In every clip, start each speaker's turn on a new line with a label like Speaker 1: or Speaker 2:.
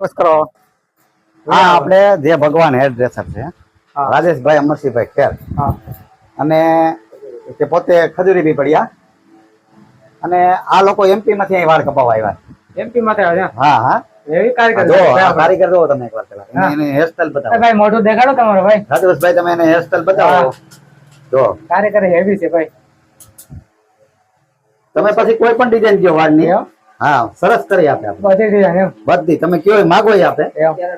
Speaker 1: બસ કરો. હા આપણે જે ભગવાન હેર ડ્રેસર છે. રાજેશભાઈ અમરસિંહભાઈ ખેર.
Speaker 2: હા.
Speaker 1: અને તે પોતે ખજૂરી બી પડ્યા અને આ લોકો એમપી માંથી અહીં વાળ કપાવવા આવ્યા
Speaker 2: એમપી માંથી આવ્યા
Speaker 1: હા હા.
Speaker 2: એવી કારીગર
Speaker 1: જો કારીગર જો તમે એકવાર પેલા એને હેરસ્ટાઈલ બતાવો.
Speaker 2: ભાઈ મોઢું દેખાડો તમારો ભાઈ.
Speaker 1: રાજેશભાઈ તમે એને હેરસ્ટાઈલ બતાવો. જો.
Speaker 2: કારીગર હેવી છે ભાઈ.
Speaker 1: તમે પછી કોઈ પણ ડિઝાઇન કયો વાળની? હા સરસ કરી આપે
Speaker 2: બધી ડિઝાઇન
Speaker 1: બધી તમે કયો માગો એ આપે. અત્યારે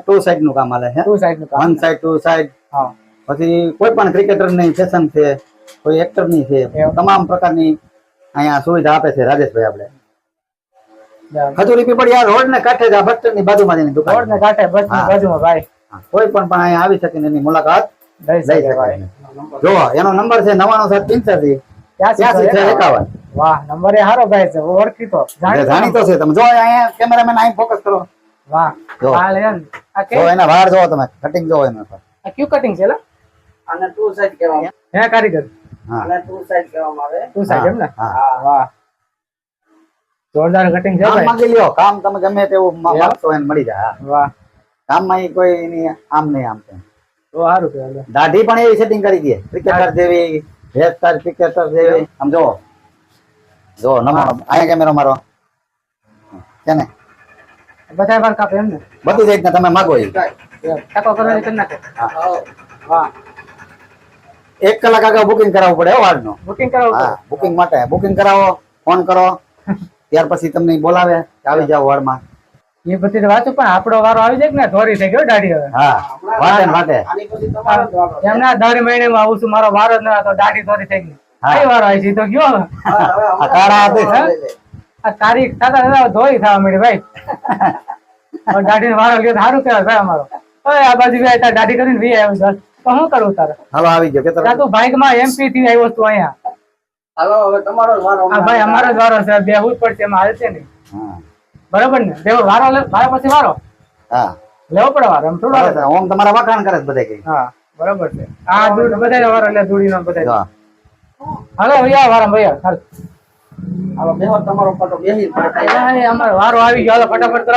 Speaker 1: ટુ સાઈડનું કામ હાલે છે
Speaker 2: ટુ સાઈડનું
Speaker 1: વન સાઈડ ટુ સાઈડ.
Speaker 2: હા.
Speaker 1: પછી કોઈ પણ ક્રિકેટરની ફેશન છે કોઈ એક્ટરની છે તમામ પ્રકારની અહીંયા સુવિધા આપે છે રાજેશભાઈ આપણે. ખજૂરી આ રોડ ને કાંઠે જ આ બસની બાજુમાં એની દુકાન.
Speaker 2: રોડ ને કાંઠે
Speaker 1: બસની
Speaker 2: બાજુમાં ભાઈ.
Speaker 1: કોઈ પણ પણ અહીંયા આવી શકે ને એની મુલાકાત
Speaker 2: લઈ
Speaker 1: લઈ
Speaker 2: શકે
Speaker 1: શકે જો એનો. નંબર છે નવાણું સાત પિંચાસી ત્યાંસી એકાવન.
Speaker 2: વાહ નંબર એ સારો ભાઈ છે ઓળખીતો
Speaker 1: જે જાણીતો છે તમે જો અહીંયા કેમેરામેન અહીં ફોકસ કરો.
Speaker 2: વાહ હાલ એમ. આ કે?
Speaker 1: જો એના વાળ જોવો તમે કટિંગ જોવો એના પર.
Speaker 2: આ ક્યુ કટિંગ છે લા?
Speaker 3: આને ટુ સાઈડ કહેવામાં
Speaker 2: હે કારીગર.
Speaker 1: હા.
Speaker 3: આને ટુ સાઈડ કહેવામાં આવે.
Speaker 2: ટુ સાઈડ એમ ને?
Speaker 1: હા.
Speaker 2: વાહ. જોરદાર કટિંગ છે ભાઈ.
Speaker 1: માંગી લ્યો કામ તમે ગમે તેવું માંગતો એને મળી જાય
Speaker 2: વાહ.
Speaker 1: કામમાં માં કોઈ એની આમ નહીં આમ
Speaker 2: તો સારું કહેવાય.
Speaker 1: દાઢી પણ એવી સેટિંગ કરી દે ક્રિકેટર જેવી હેરસ્ટાઈલ ક્રિકેટર જેવી આમ જો જો નમો અહીંયા કેમેરો મારો. છે ને
Speaker 2: બધા વાર કાપે એમ ને
Speaker 1: બધું જ રીતના તમે માગો
Speaker 2: એ. ટકો કરો કરવાની કરી નાખે.
Speaker 1: હા. એક કલાક આગળ બુકિંગ કરાવવું પડે હો વાળનું
Speaker 2: બુકિંગ કરાવો
Speaker 1: હા બુકિંગ માટે. બુકિંગ કરાવો ફોન કરો. ત્યાર પછી તમને બોલાવે. કે આવી જાવ વાળમાં
Speaker 2: એ બધી તો વાંચું પણ આપણો વારો આવી જાય ને? ધોરી થઈ ગયો દાઢી હવે.
Speaker 1: હા વાટે વાટે.
Speaker 2: એમના દર મહિને માં આવું છું મારો વારો જ ના હતો દાઢી ધોરી થઈ ગઈ. કઈ વારો આવી છે? તો ગયો હવે.
Speaker 3: હા,
Speaker 1: આ
Speaker 2: તારીખ થતા થતા ધોરી થવા મળી ભાઈ. હવે દાઢી વારો લ્યો સારું કહેવાય ભાઈ અમારો. હવે આ બાજુ બી તાર દાઢી કરીને વી આવ્યો છે. તો શું કરું તારે?
Speaker 1: હાલો આવી ગયો કે
Speaker 2: ત્યાં તું બાઇકમાં એમપી થી આવ્યો તું અહીંયા.
Speaker 3: હાલો હવે તમારો જ વારો
Speaker 2: આ ભાઈ અમારો જ વારો છે. બેહવું જ પડશે એમાં હાલશે નહીં.
Speaker 1: હા.
Speaker 2: બરાબર ને? બેહો વારો પછી વારો.
Speaker 1: હા.
Speaker 2: લેવો પડે વારો એમ થોડું
Speaker 1: ઓમ તમારા વખાણ કરે બધે કઈ.
Speaker 2: હા બરાબર છે. આ દૂધ બધા વારો એટલે દૂડી નો બધા હાલો ભૈયા વારા ભૈયા હાલ.
Speaker 3: હાલો બેહો તમારો પટો બેહી પડે.
Speaker 2: અમારો વારો આવી ગયો. હાલો ફટાફટ કરો.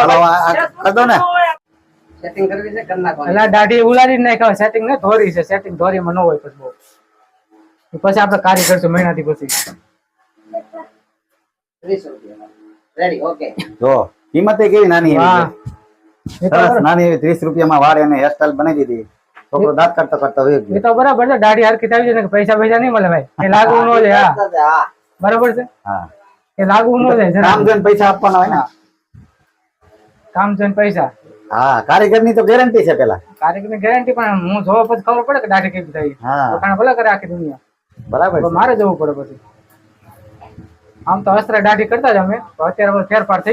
Speaker 1: આ દો ને?
Speaker 3: સેટિંગ કરવી છે કરી નાખવાની?
Speaker 2: એટલે દાઢી ઉલાડી જ નાખાય સેટિંગ ને ધોરી છે. સેટિંગ ધોરીમાં ન હોય પછી બહુ. પછી આપણે કાર્ય કરશું મહિનાથી પછી.
Speaker 3: ત્રીસ રૂપિયા. રેડી ઓકે
Speaker 1: જો કિંમત કેવી નાની સરસ નાની એવી ત્રીસ રૂપિયામાં વાળ એને હેરસ્ટાઈલ બનાવી દીધી. છોકરો દાંત કરતો કરતો
Speaker 2: એ તો બરાબર છે દાઢી હાર કીધા છે ને પૈસા પૈસા નહીં મળે ભાઈ. એ લાગુ નો છે હા.
Speaker 3: હા.
Speaker 2: બરાબર છે?
Speaker 1: હા.
Speaker 2: એ લાગુ નો છે
Speaker 1: કામ જોઈને પૈસા આપવાના હોય ને?
Speaker 2: કામ છે પૈસા.
Speaker 1: હા કારીગરની તો ગેરંટી છે પેલા.
Speaker 2: કાર્યક્રમની ગેરંટી પણ હું જોવા પછી ખબર પડે કે દાઢી કેવી થઈ
Speaker 1: હા.
Speaker 2: ભલે કરે આખી દુનિયા.
Speaker 1: બરાબર છે.
Speaker 2: મારે જવું પડે પછી. આમ તો અસ્ત્ર દાઢી કરતા જ અમે અત્યારે ફેરફાર થઈ